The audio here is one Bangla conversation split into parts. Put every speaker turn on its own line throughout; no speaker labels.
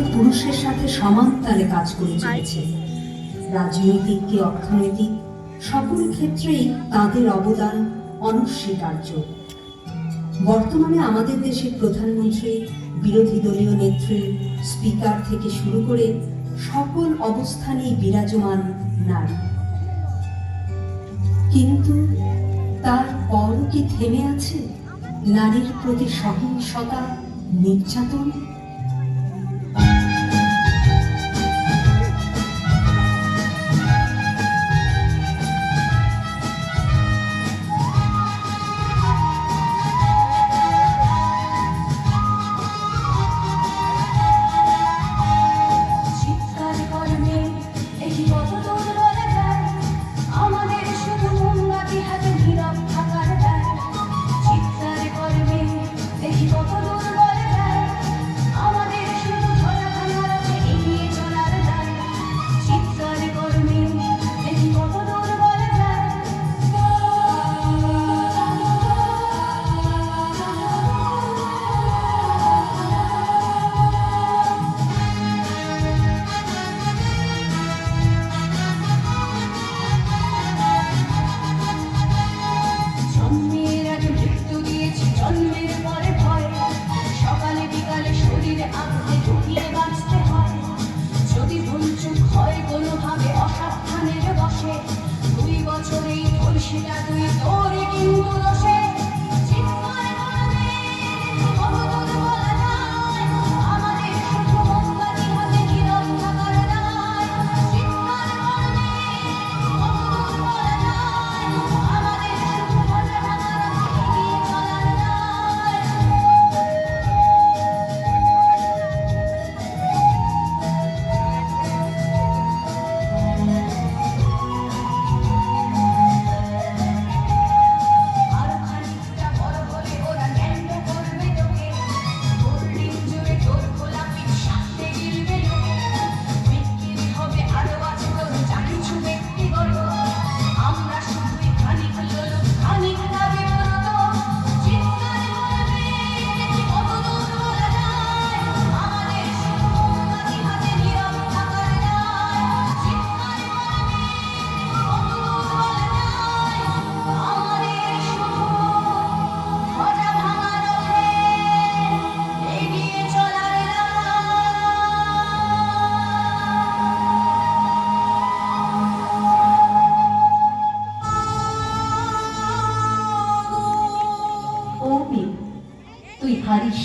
সাথে পুরুষের সাথে সমান তালে কাজ করে চলেছে। রাজনৈতিক কি অর্থনৈতিক, সকল ক্ষেত্রেই তাদের অবদান অনস্বীকার্য। বর্তমানে আমাদের দেশের প্রধানমন্ত্রী, বিরোধী দলীয় নেত্রী, স্পিকার থেকে শুরু করে সকল অবস্থানেই বিরাজমান নারী। কিন্তু তার পর কি থেমে আছে? নারীর প্রতি সহিংসতা, নির্যাতন?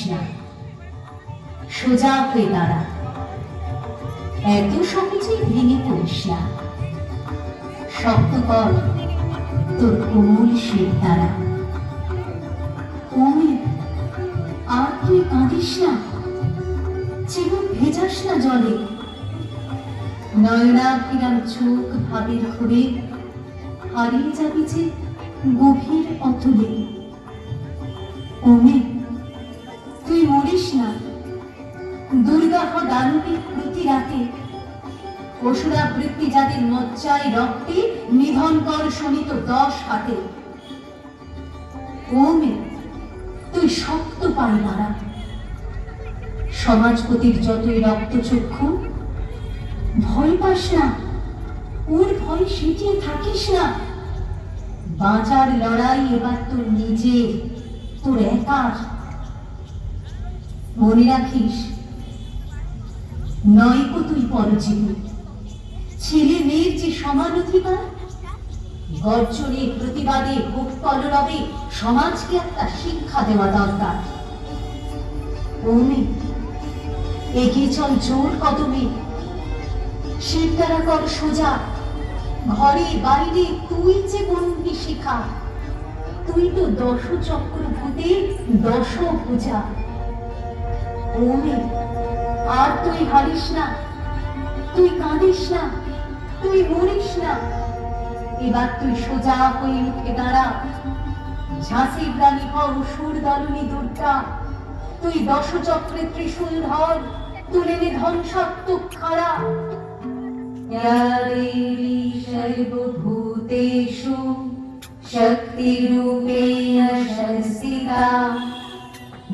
না। সোজা হয়ে দাঁড়া। এত সহজেই ভেঙে পড়িস না। শক্ত কর। তোর কোমল দ্বারা। আর তুই কাঁদিস না? জীবন ভেজাস না জলে। নয়নাভিরাম চোখ ভাবের ঘুরে। হারিয়ে যাবি যে গভীর অতলে। ওমে রাতে। অসুরাবৃত্তি যাদের মজ্জায় রক্তে, নিধন কর শোনিত দশ হাতে। ওমে তুই শক্ত সমাজপতির যতই রক্তচক্ষু, ভয় পাস না। ওর ভয় সেটিয়ে থাকিস না। বাঁচার লড়াই এবার তোর নিজের, তোর একার। মনে রাখিস নয়কো তুই পরজীবী। ছেলে মেয়ের যে সমান অধিকার গর্জনে প্রতিবাদে বুক কলরবে সমাজকে একটা শিক্ষা দেওয়া দরকার। এগিয়ে চল জোর কদমে। শিরদারা কর সোজা। ঘরে বাইরে তুই যে বন্দি শিখা, তুই তো দশ চক্র ভূতে দশ পূজা ওমে আর তুই হারিস না। তুই কাঁদিস না। তুই মরিস না। এবার তুই সোজা হয়ে উঠে দাঁড়া। ঝাঁসির রানী হও সুর দারুণী দুর্গা। তুই দশচক্রে ত্রিশূল ধর তুলে নে ধ্বংসাত্মক খাড়া। সর্বভূতেষু শক্তিরূপেণ সংস্থিতা